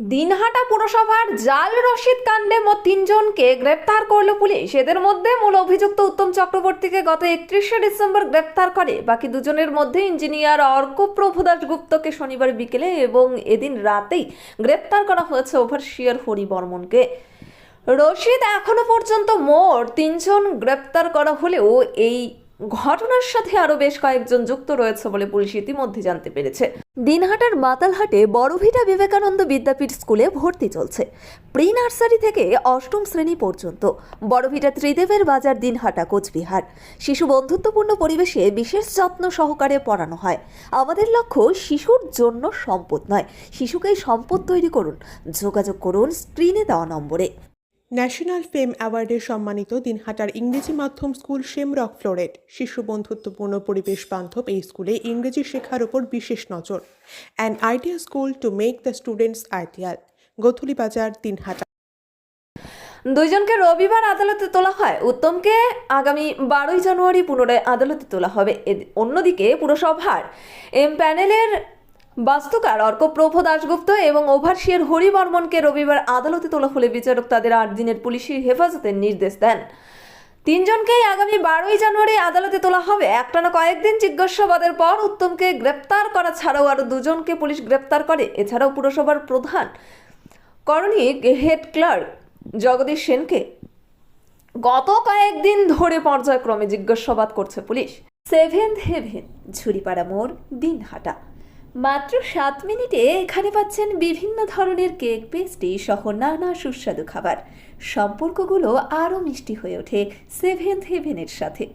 দিনহাটা পুরসভার জাল রশিদ কাণ্ডে মোট তিনজনকে গ্রেপ্তার করল পুলিশ। এদের মধ্যে মূল অভিযুক্ত উত্তম চক্রবর্তীকে গত একত্রিশে ডিসেম্বর গ্রেপ্তার করে। বাকি দুজনের মধ্যে ইঞ্জিনিয়ার অর্কপ্রভু দাশগুপ্তকে শনিবার বিকেলে এবং এদিন রাতেই গ্রেপ্তার করা হয়েছে ওভারসিয়ার হরি বর্মনকে রশিদ এখনও পর্যন্ত মোট তিনজন গ্রেপ্তার করা হলেও এই ঘটনার সাথে আরও বেশ কয়েকজন যুক্ত রয়েছে বলে পুলিশ ইতিমধ্যে জানতে পেরেছে। দিনহাটার মাতালহাটে বড়ভিটা বিবেকানন্দ বিদ্যাপীঠ স্কুলে ভর্তি চলছে। প্রি নার্সারি থেকে অষ্টম শ্রেণি পর্যন্ত। বড়ভিটা ত্রিদেবের বাজার দিনহাটা, কোচবিহার। শিশু বন্ধুত্বপূর্ণ পরিবেশে বিশেষ যত্ন সহকারে পড়ানো হয়। আমাদের লক্ষ্য, শিশুর জন্য সম্পদ নয়। শিশুকেই সম্পদ তৈরি করুন। যোগাযোগ করুন স্ক্রিনে দেওয়া নম্বরে। ন্যাশনাল ফেম অ্যাওয়ার্ডে সম্মানিত দিনহাটার ইংরেজি মাধ্যম স্কুল শেমরক ফ্লোরেট, শিশু বন্ধুত্বপূর্ণ পরিবেশ বান্ধব এই স্কুলে ইংরেজি শেখার উপর বিশেষ নজর। An idea school to make the students ideal গথুলি বাজার, দিনহাটা। দুইজনকে রবিবার আদালতে তোলা হয়। উত্তমকে আগামী বারোই জানুয়ারি পুনরায় আদালতে তোলা হবে। অন্যদিকে পুরসভার এম প্যানেলের বাস্তুকার অর্কপ্রভ দাশগুপ্ত এবং ওভারসিয়ার হরি বর্মনকে রবিবার আদালতে তোলা হলে বিচারক তাদের আট দিনের পুলিশি হেফাজতের নির্দেশ দেন। তিনজনকেই আগামী বারোই জানুয়ারি আদালতে তোলা হবে। একটানা কয়েকদিন জিজ্ঞাসাবাদের পর উত্তমকে গ্রেপ্তার করা ছাড়াও আরও দুজনকে পুলিশ গ্রেপ্তার করে। এছাড়াও পুরসভার প্রধান করণিক হেড ক্লার্ক জগদীশ সেনকে গত কয়েকদিন ধরে পর্যায়ক্রমে জিজ্ঞাসাবাদ করছে পুলিশ। সেভেন্থ হেভেন, ঝুড়িপাড়া মোড়, দিনহাটা। মাত্র সাত মিনিটে এখানে পাচ্ছেন বিভিন্ন ধরনের কেক পেস্ট্রি সহ নানা সুস্বাদু খাবার। সম্পর্কগুলো আরও মিষ্টি হয়ে ওঠে সেভেন্থ হেভেনের সাথে।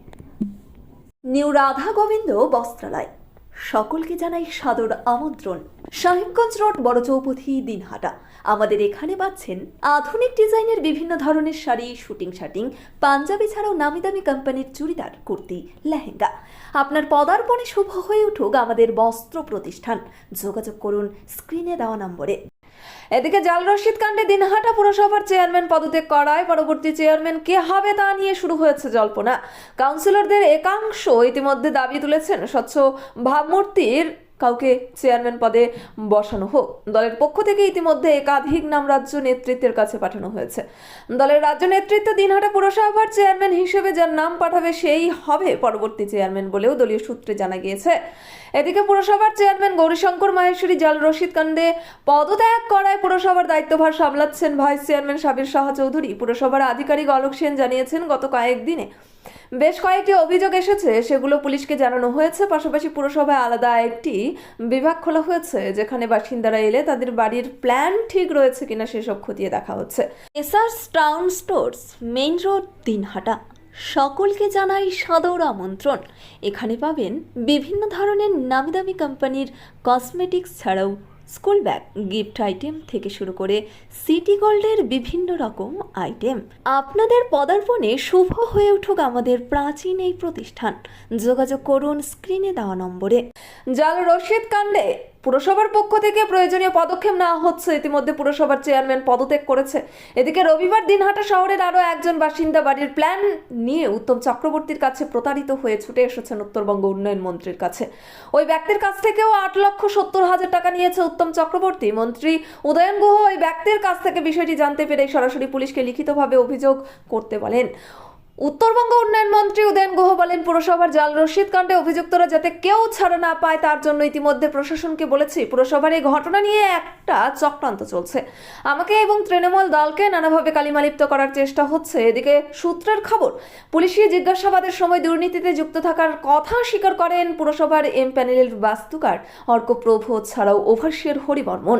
নিউ রাধা গোবিন্দ বস্ত্রালয়। সকলকে জানাই সাদর আমন্ত্রণ। সাহেবগঞ্জ রোড, বড় চৌপথি, দিনহাটা। আমাদের এখানে পাচ্ছেন আধুনিক ডিজাইনের বিভিন্ন ধরনের শাড়ি, শুটিং শাটিং, পাঞ্জাবি ছাড়াও নামি দামি কোম্পানির চুড়িদার, কুর্তি, লেহেঙ্গা। আপনার পদার্পণে শুভ হয়ে উঠুক আমাদের বস্ত্র প্রতিষ্ঠান। যোগাযোগ করুন স্ক্রিনে দেওয়া নম্বরে। এদিকে জাল রশিদ কাণ্ডে দিনহাটা পুরসভার চেয়ারম্যান পদত্যাগ করায় পরবর্তী চেয়ারম্যান কে হবে তা নিয়ে শুরু হয়েছে জল্পনা। কাউন্সিলরদের একাংশ ইতিমধ্যে দাবি তুলেছেন স্বচ্ছ ভাবমূর্তির কাউকে চেয়ারম্যান পদে বসানো হোক। দলের পক্ষ থেকে ইতিমধ্যে একাধিক নাম রাজ্য নেতৃত্বের কাছে পাঠানো হয়েছে। দলের রাজ্য নেতৃত্ব দিনহাটা পুরসভার চেয়ারম্যান হিসেবে যার নাম পাঠাবে সেই হবে পরবর্তী চেয়ারম্যান বলেও দলীয় সূত্রে জানা গিয়েছে। এদিকে পুরসভার চেয়ারম্যান গৌরীশঙ্কর মাহেশ্বরী, জাল রশিদ কাণ্ডে পদত্যাগ করায় পুরসভার দায়িত্বভার সামলাচ্ছেন ভাইস চেয়ারম্যান সাবির শাহ চৌধুরী। পুরসভার আধিকারিক অলোক সেন জানিয়েছেন, গত কয়েকদিনে বেশ কয়েকটি অভিযোগ এসেছে, সেগুলো পুলিশকে জানানো হয়েছে। পাশাপাশি পুরসভায় আলাদা একটি বিভাগ খোলা হয়েছে, যেখানে বাসিন্দারা এলে তাদের বাড়ির প্ল্যান ঠিক রয়েছে কিনা সেসব খতিয়ে দেখা হচ্ছে। Essars town stores, main road, Dinhata. সকলকে জানাই সাদর আমন্ত্রণ। এখানে পাবেন বিভিন্ন ধরনের নামি দামি কোম্পানির কসমেটিক্স ছাড়াও স্কুল ব্যাগ, গিফট আইটেম থেকে শুরু করে সিটি গোল্ডের বিভিন্ন রকম আইটেম। আপনাদের পদার্পণে শুভ হয়ে উঠুক আমাদের প্রাচীন এই প্রতিষ্ঠান। যোগাযোগ করুন স্ক্রিনে দেওয়া নম্বরে। জাল রশিদ কাণ্ডে পুরসভার পক্ষ থেকে প্রয়োজনীয় পদক্ষেপ নেওয়া হচ্ছে। ইতিমধ্যে পুরসভার চেয়ারম্যান পদত্যাগ করেছে। এদিকে রবিবার দিনহাটা শহরের আরও একজন বাসিন্দা বাড়ির প্ল্যান নিয়ে উত্তম চক্রবর্তীর কাছে প্রতারিত হয়ে ছুটে এসেছেন উত্তরবঙ্গ উন্নয়ন মন্ত্রীর কাছে। ওই ব্যক্তির কাছ থেকেও আট লক্ষ সত্তর হাজার টাকা নিয়েছে উত্তম চক্রবর্তী। মন্ত্রী উদয়ন গুহ ওই ব্যক্তির কাছ থেকে বিষয়টি জানতে পেরে সরাসরি পুলিশকে লিখিতভাবে অভিযোগ করতে বলেন। উত্তরবঙ্গ উন্নয়ন মন্ত্রী উদয়ন গুহ বলেন, পুরসভার জাল রশিদ কাণ্ডে অভিযুক্তরা যাতে কেউ ছাড়া না পায়, তার জন্য ইতিমধ্যে প্রশাসনকে বলেছি, পুরসভার এই ঘটনা নিয়ে একটা চক্রান্ত চলছে। আমাকে এবং তৃণমূল দলকে নানাভাবে কালিমালিপ্ত করার চেষ্টা হচ্ছে। এদিকে সূত্রের খবর, পুলিশি জিজ্ঞাসাবাদের সময় দুর্নীতিতে যুক্ত থাকার কথা স্বীকার করেন পুরসভার এম প্যানেলের বাস্তুকার অর্কপ্রভ, ছাড়াও ওভারসিয়ার হরিবর্মন।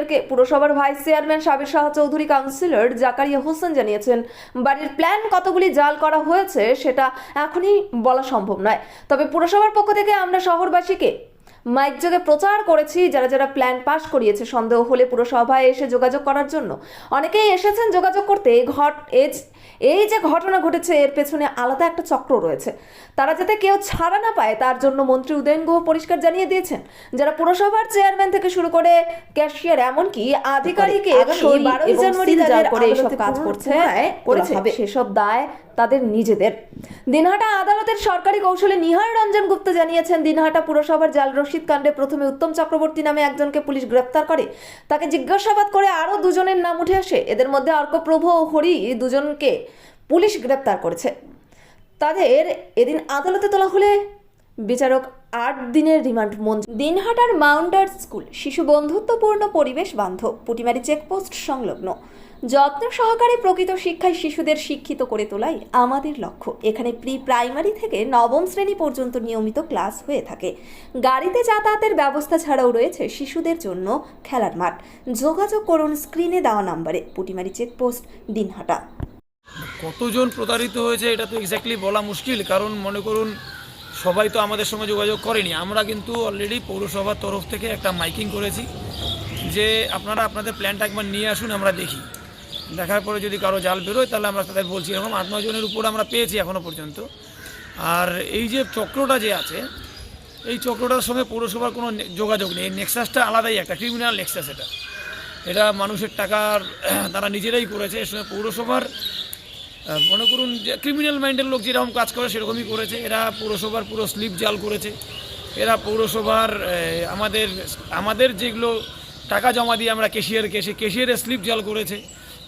ওভারসিয়ারকে পুরসভার vice chairman Sabir Shah Chowdhury, councillor Zakaria Hossain জানিয়েছেন, বাড়ির প্ল্যান কতগুলি জাল করা হয়েছে সেটা এখনই বলা সম্ভব নয়। তবে পুরসভার পক্ষ থেকে আমরা শহরবাসীকে মাইক যোগে প্রচার করেছি যারা যারা প্ল্যান পাস করিয়েছে সন্দেহ হলে পুরসভায় এসে যোগাযোগ করার জন্য। অনেকেই এসেছেন যোগাযোগ করতে এই ঘট এজ এই যে ঘটনা ঘটেছে এর পেছনে আলাদা একটা চক্র রয়েছে। তারা যাতে কেউ ছাড়া না পায় তার জন্য মন্ত্রী উদয়ন গুহ পরিষ্কার জানিয়ে দিয়েছেন যারা পুরসভার চেয়ারম্যান থেকে শুরু করে ক্যাশিয়ার এমনকি আধিকারিক বারোই জানুয়ারি করে কাজ করছে করেছে। সেসব দায় তাদের নিজেদের। দিনহাটা আদালতের সরকারি কৌশলে নিহার রঞ্জন গুপ্ত জানিয়েছেন দিনহাটা পুরসভার জাল রশিদ কাণ্ডে প্রথমে উত্তম চক্রবর্তী নামে একজনকে পুলিশ গ্রেপ্তার করে। তাকে জিজ্ঞাসাবাদ করে আরও দুজনের নাম উঠে আসে। এদের মধ্যে অর্কপ্রভ ও হরি দুজনকে পুলিশ গ্রেপ্তার করেছে। তাদের এদিন আদালতে তোলা হলে বিচারক আট দিনের রিমান্ড মঞ্জুর। দিনহাটার মাউন্টার স্কুল শিশু বন্ধুত্বপূর্ণ পরিবেশ বান্ধব। পুটিমারি চেকপোস্ট সংলগ্ন। যত্ন সহকারে প্রকৃত শিক্ষায় শিশুদের শিক্ষিত করে তোলাই আমাদের লক্ষ্য। এখানে প্রি প্রাইমারি থেকে নবম শ্রেণি পর্যন্ত নিয়মিত ক্লাস হয়ে থাকে। গাড়িতে যাতায়াতের ব্যবস্থা ছাড়াও রয়েছে শিশুদের জন্য খেলার মাঠ। যোগাযোগ করুন স্ক্রিনে দেওয়া নাম্বারে। পুটিমারি চেকপোস্ট, দিনহাটা। কতজন প্রতারিত হয়েছে এটা তো এক্স্যাক্টলি বলা মুশকিল, কারণ মনে করুন সবাই তো আমাদের সঙ্গে যোগাযোগ করেনি। আমরা কিন্তু অলরেডি পৌরসভার তরফ থেকে একটা মাইকিং করেছি যে আপনারা আপনাদের প্ল্যানটা একবার নিয়ে আসুন, আমরা দেখি। দেখার পরে যদি কারও জাল বেরোয়, তাহলে আমরা তাদের বলছি, এরকম আট, নয় জনের উপর আমরা পেয়েছি এখনও পর্যন্ত। আর এই যে চক্রটা যে আছে, এই চক্রটার সঙ্গে পৌরসভার কোনো যোগাযোগ নেই। এই নেক্সাসটা আলাদাই একটা ক্রিমিনাল নেক্সাস এটা। এটা মানুষের টাকার, তারা নিজেরাই করেছে। এর সঙ্গে পৌরসভার মনে করুন যে ক্রিমিনাল মাইন্ডের লোক যেরকম কাজ করে, সেরকমই করেছে। এরা পৌরসভার পুরো স্লিপ জাল করেছে। এরা পৌরসভার আমাদের আমাদের যেগুলো টাকা জমা দিয়ে আমরা কেশিয়ারকে সে কেশিয়ারের স্লিপ জাল করেছে।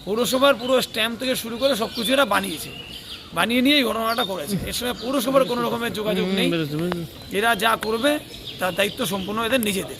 পৌরসভার পুরো স্ট্যাম্প থেকে শুরু করে সব কিছু এরা বানিয়েছে। বানিয়ে নিয়ে এই ঘটনাটা করেছে। এর সময় পৌরসভার কোনো রকমের যোগাযোগ নেই। এরা যা করবে তার দায়িত্ব সম্পূর্ণ এদের নিজেদের।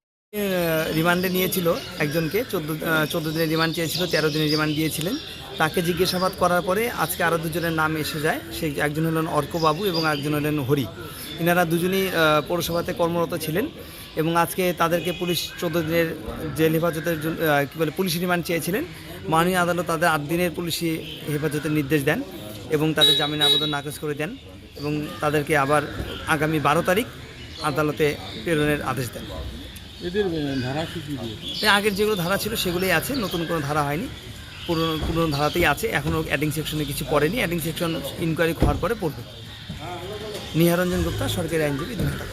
রিমান্ডে নিয়েছিল একজনকে। চোদ্দ চোদ্দ দিনের রিমান্ড চেয়েছিল, তেরো দিনের রিমান্ড দিয়েছিলেন। তাকে জিজ্ঞাসাবাদ করার পরে আজকে আরও দুজনের নাম এসে যায়। সেই একজন হলেন অর্কবাবু এবং একজন হলেন হরি। এনারা দুজনই পৌরসভাতে কর্মরত ছিলেন এবং আজকে তাদেরকে পুলিশ চোদ্দ দিনের জেল হেফাজতের জন্য কী বলে, পুলিশ রিমান্ড চেয়েছিলেন। মাননীয় আদালত তাদের আট দিনের পুলিশি হেফাজতের নির্দেশ দেন এবং তাদের জামিন আবেদন নাকচ করে দেন এবং তাদেরকে আবার আগামী বারো তারিখ আদালতে প্রেরণের আদেশ দেন। এদের ধারা কি আগের যেগুলো ধারা ছিল সেগুলোই আছে, নতুন কোনো ধারা হয়নি। পুরনো পুরনো ধারাতেই আছে, এখনও অ্যাডিং সেকশনে কিছু পড়েনি। অ্যাডিং সেকশন ইনকোয়ারি হওয়ার পরে পড়বে। নিহারঞ্জন গুপ্তা, সরকারি আইনজীবী দিনহাটা